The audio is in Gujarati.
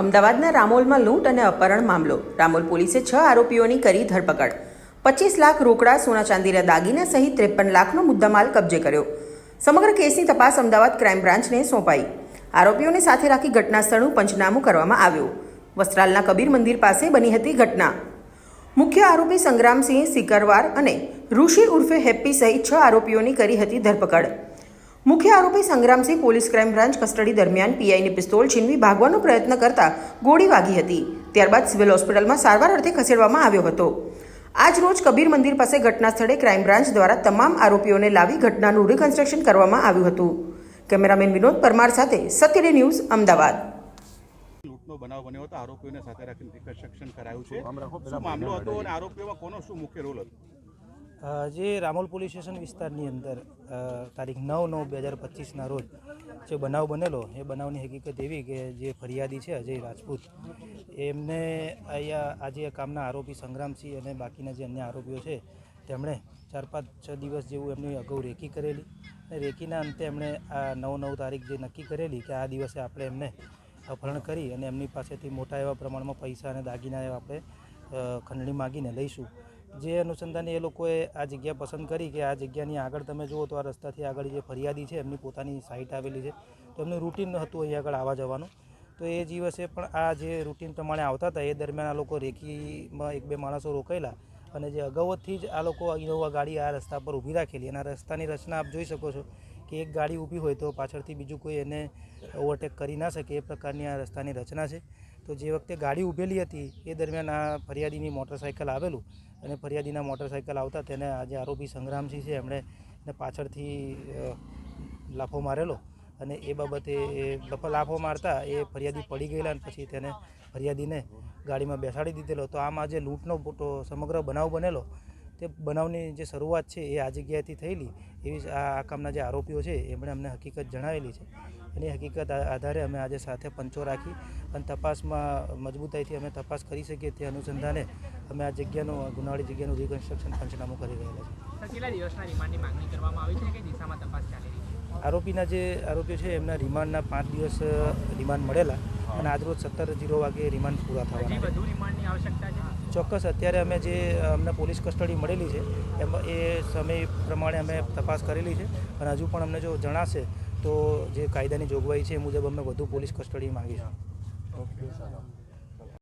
અમદાવાદના રામોલમાં લૂંટ અને અપહરણ મામલો. રામોલ પોલીસે છ આરોપીઓની કરી ધરપકડ. પચીસ લાખ રોકડા, સોના ચાંદીના દાગીના સહિત ત્રેપન લાખનો મુદ્દામાલ કબજે કર્યો. સમગ્ર કેસની તપાસ અમદાવાદ ક્રાઇમ બ્રાન્ચને સોંપાઈ. આરોપીઓને સાથે રાખી ઘટના સ્થળનું પંચનામું કરવામાં આવ્યું. વસ્ત્રાલના કબીર મંદિર પાસે બની હતી ઘટના. મુખ્ય આરોપી સંગ્રામસિંહ સિકરવાર અને ઋષિ ઉર્ફે હેપ્પી સહિત છ આરોપીઓની કરી હતી ધરપકડ. મુખ્ય આરોપી Sangramsinh police crime branch custody દરમિયાન પીઆઈની પિસ્તોલ છીનવી ભાગવાનો પ્રયત્ન કરતા ગોળી વાગી હતી. ત્યારબાદ સિવિલ હોસ્પિટલમાં સારવાર અર્થે ખસેડવામાં આવ્યો હતો. આજ રોજ કબીર મંદિર પાસે ઘટના સ્થળે ક્રાઇમ બ્રાન્ચ દ્વારા તમામ આરોપીઓને લાવી ઘટનાનું રિકન્સ્ટ્રક્શન કરવામાં આવ્યું હતું. કેમેરામેન વિનોદ પરમાર સાથે સત્યડે ન્યૂઝ અમદાવાદ. લૂંટનો બનાવ બન્યો હતો. આરોપીઓને સાથે રાખીને રિકન્સ્ટ્રક્શન કરાયું છે. શું મામલો હતો અને આરોપીઓમાં કોનો શું મુખ્ય રોલ હતો? જે રામોલ પોલીસ સ્ટેશન વિસ્તારની અંદર તારીખ નવ નવ બે હજાર પચીસના રોજ જે બનાવ બનેલો, એ બનાવની હકીકત એવી કે જે ફરિયાદી છે અજય રાજપૂત, એમને અહીંયા આજે કામના આરોપી સંગ્રામસિંહ અને બાકીના જે અન્ય આરોપીઓ છે, તેમણે ચાર પાંચ છ દિવસ જેવું એમની અગાઉ રેકી કરેલી અને રેકીના અંતે એમણે આ નવ નવ તારીખ જે નક્કી કરેલી કે આ દિવસે આપણે એમને અપહરણ કરી અને એમની પાસેથી મોટા એવા પ્રમાણમાં પૈસા અને દાગીના એવા આપણે ખંડણી માગીને લઈશું. જે અનુસંધાને એ લોકોએ આ જગ્યા પસંદ કરી કે આ જગ્યાની આગળ તમે જુઓ તો આ રસ્તાથી આગળ જે ફરિયાદી છે એમની પોતાની સાઇટ આવેલી છે. તો એમનું રૂટીન હતું અહીં આગળ આવવા જવાનું. તો એ દિવસે પણ આ જે રૂટીન પ્રમાણે આવતા હતા, એ દરમિયાન આ લોકો રેકીમાં એક બે માણસો રોકાયેલા. અને જે અગાઉથી જ આ લોકો ઇનોવા ગાડી આ રસ્તા પર ઊભી રાખેલી. અને આ રસ્તાની રચના આપ જોઈ શકો છો કે એક ગાડી ઊભી હોય તો પાછળથી બીજું કોઈ એને ઓવરટેક કરી ના શકે એ પ્રકારની આ રસ્તાની રચના છે. તો જે વખતે ગાડી ઊભેલી હતી એ દરમિયાન આ ફરિયાદીની મોટરસાઇકલ આવેલું અને ફરિયાદીના મોટરસાઇકલ આવતા તેને આજે આરોપી સંગ્રામસિંહ છે. એમણે પાછળથી લાફો મારેલો. અને એ બાબતે એ લાફો મારતા એ ફરિયાદી પડી ગયેલા અને પછી તેને ફરિયાદીને ગાડીમાં બેસાડી દીધેલો. તો આમાં જે લૂંટનો સમગ્ર બનાવ બનેલો. તે બનાવની જે શરૂઆત છે એ આ જગ્યાએથી થયેલી. એવી આ કામના જે આરોપીઓ છે એમણે અમને હકીકત જણાવેલી છે. અને એ હકીકત આધારે અમે આજે સાથે પંચો રાખી અને તપાસમાં મજબૂતાઈથી અમે તપાસ કરી શકીએ તે અનુસંધાને અમે આ જગ્યાનું ગુનાવાળી જગ્યાનું રિકન્સ્ટ્રક્શન પંચનામું કરી રહેલા છે? સર આરોપીના જે આરોપીઓ છે એમના રિમાન્ડના પાંચ દિવસ રિમાન્ડ મળેલા અને આજરોજ સત્તર જીરો વાગે રિમાન્ડ પૂરા થવાના વધુ રિમાન્ડની આવશ્યકતા છે? ચોક્કસ અત્યારે અમે જે અમને પોલીસ કસ્ટડી મળેલી છે એમાં એ સમય પ્રમાણે અમે તપાસ કરેલી છે અને હજુ પણ અમને જો જણાશે તો જે કાયદાની જોગવાઈ છે એ મુજબ અમે વધુ પોલીસ કસ્ટડી માંગીશું. ઓકે